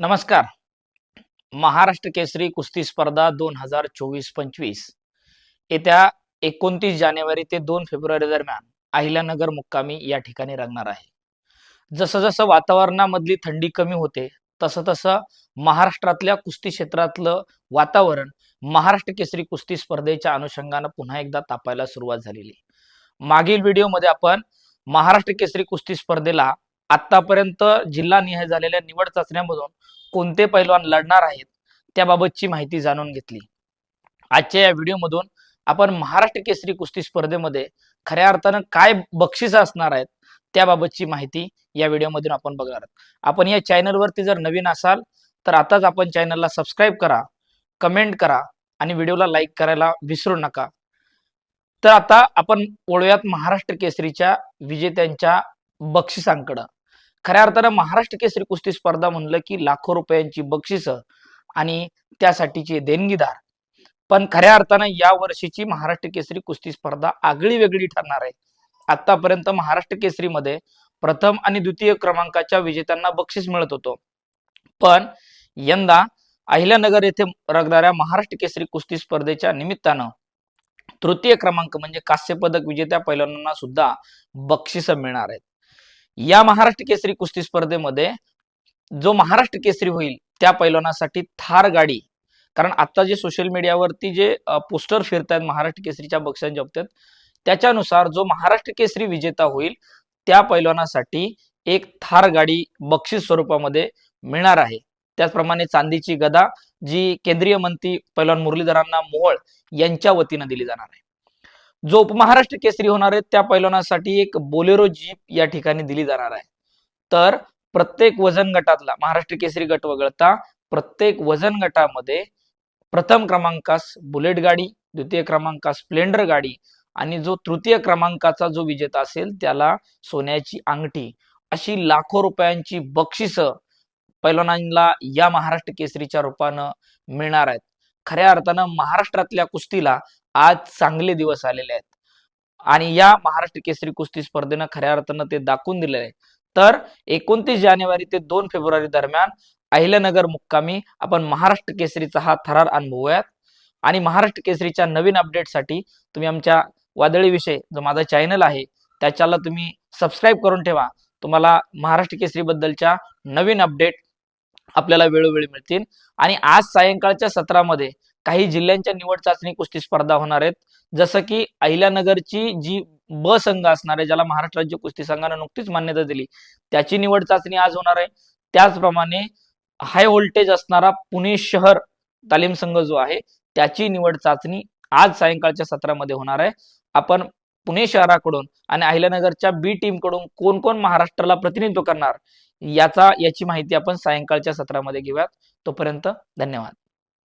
नमस्कार. महाराष्ट्र केसरी कुस्ती स्पर्धा दोन हजार चोवीस पंचवीस. येत्या एकोणतीस जानेवारी ते दोन फेब्रुवारी दरम्यान अहिल्यानगर मुक्कामी या ठिकाणी रंगणार आहे. जसं जसं वातावरणामधली थंडी कमी होते तसं तसं महाराष्ट्रातल्या कुस्ती क्षेत्रातलं वातावरण महाराष्ट्र केसरी कुस्ती स्पर्धेच्या अनुषंगानं पुन्हा एकदा तापायला सुरुवात झालेली मागील व्हिडिओमध्ये आपण महाराष्ट्र केसरी कुस्ती स्पर्धेला आतापर्यंत जिल्हानिहाय झालेल्या निवड चाचण्यांमधून कोणते पैलवान लढणार आहेत त्याबाबतची माहिती जाणून घेतली. आजच्या या व्हिडिओमधून आपण महाराष्ट्र केसरी कुस्ती स्पर्धेमध्ये खऱ्या अर्थानं काय बक्षीस असणार आहेत त्याबाबतची माहिती या व्हिडिओमधून आपण बघणार आहोत. आपण या चॅनलवरती जर नवीन असाल तर आताच आपण चॅनलला सबस्क्राईब करा कमेंट करा आणि व्हिडिओला लाईक करायला विसरू नका. तर आता आपण वळूयात महाराष्ट्र केसरीच्या विजेत्यांच्या बक्षिसांकडं. खऱ्या अर्थानं महाराष्ट्र केसरी कुस्ती स्पर्धा म्हणलं की लाखो रुपयांची बक्षिस आणि त्यासाठीचे देणगीदार. पण खऱ्या अर्थानं या वर्षीची महाराष्ट्र केसरी कुस्ती स्पर्धा आगळी वेगळी ठरणार आहे. आतापर्यंत महाराष्ट्र केसरीमध्ये प्रथम आणि द्वितीय क्रमांकाच्या विजेत्यांना बक्षीस मिळत होतं. पण यंदा अहिल्यानगर येथे रगणाऱ्या महाराष्ट्र केसरी कुस्ती स्पर्धेच्या निमित्तानं तृतीय क्रमांक म्हणजे कांस्य पदक विजेत्या पैलवानांना सुद्धा बक्षिस मिळणार आहेत. या महाराष्ट्र केसरी कुस्ती स्पर्धेमध्ये जो महाराष्ट्र केसरी होईल त्या पैलवानासाठी थार गाडी. कारण आता जे सोशल मीडियावरती जे पोस्टर फिरतायत महाराष्ट्र केसरीच्या बक्षांच्या बाबतीत त्याच्यानुसार जो महाराष्ट्र केसरी विजेता होईल त्या पैलवानासाठी एक थार गाडी बक्षीस स्वरूपामध्ये मिळणार आहे. त्याचप्रमाणे चांदीची गदा जी केंद्रीय मंत्री पैलवान मुरलीधरांना मोहोळ यांच्या वतीनं दिली जाणार आहे. जो उपमहाराष्ट्र केसरी होणार आहे त्या पैलवानासाठी एक बोलेरो जीप या ठिकाणी दिली जाणार आहे. तर प्रत्येक वजन गटातला महाराष्ट्र केसरी गट वगळता प्रत्येक वजन गटामध्ये प्रथम क्रमांकास बुलेट गाडी द्वितीय क्रमांकास स्प्लेंडर गाडी आणि जो तृतीय क्रमांकाचा जो विजेता असेल त्याला सोन्याची अंगठी अशी लाखो रुपयांची बक्षिस पैलवानांना या महाराष्ट्र केसरीच्या रूपानं मिळणार आहेत. खऱ्या अर्थानं महाराष्ट्रातल्या कुस्तीला आज चांगले दिवस आलेले आहेत. आणि या महाराष्ट्र केसरी कुस्ती स्पर्धेनं खऱ्या अर्थानं ते दाखवून दिलेले आहे. तर एकोणतीस जानेवारी ते दोन फेब्रुवारी दरम्यान अहिल्यानगर मुक्कामी आपण महाराष्ट्र केसरीचा हा थरार अनुभवूयात. आणि महाराष्ट्र केसरीच्या नवीन अपडेटसाठी तुम्ही आमच्या वादळी विषय जो माझा चॅनल आहे त्याच्याला तुम्ही सबस्क्राईब करून ठेवा. तुम्हाला महाराष्ट्र केसरी बद्दलच्या नवीन अपडेट आपल्याला वेळोवेळी मिळतील. आणि आज सायंकाळच्या सत्रामध्ये काही जिल्ह्यांच्या निवड चाचणी कुस्ती स्पर्धा होणार आहेत. जसं की अहिल्यानगरची जी ब संघ असणार आहे ज्याला महाराष्ट्र राज्य कुस्ती संघानं नुकतीच मान्यता दिली त्याची निवड चाचणी आज होणार आहे. त्याचप्रमाणे हाय व्होल्टेज असणारा पुणे शहर तालीम संघ जो आहे त्याची निवड चाचणी आज सायंकाळच्या सत्रामध्ये होणार आहे. आपण पुणे शहराकडून आणि अहिल्यानगरच्या बी टीमकडून कोण कोण महाराष्ट्राला प्रतिनिधित्व करणार याचा याची माहिती आपण सायंकाळच्या सत्रामध्ये घेऊयात. तोपर्यंत धन्यवाद.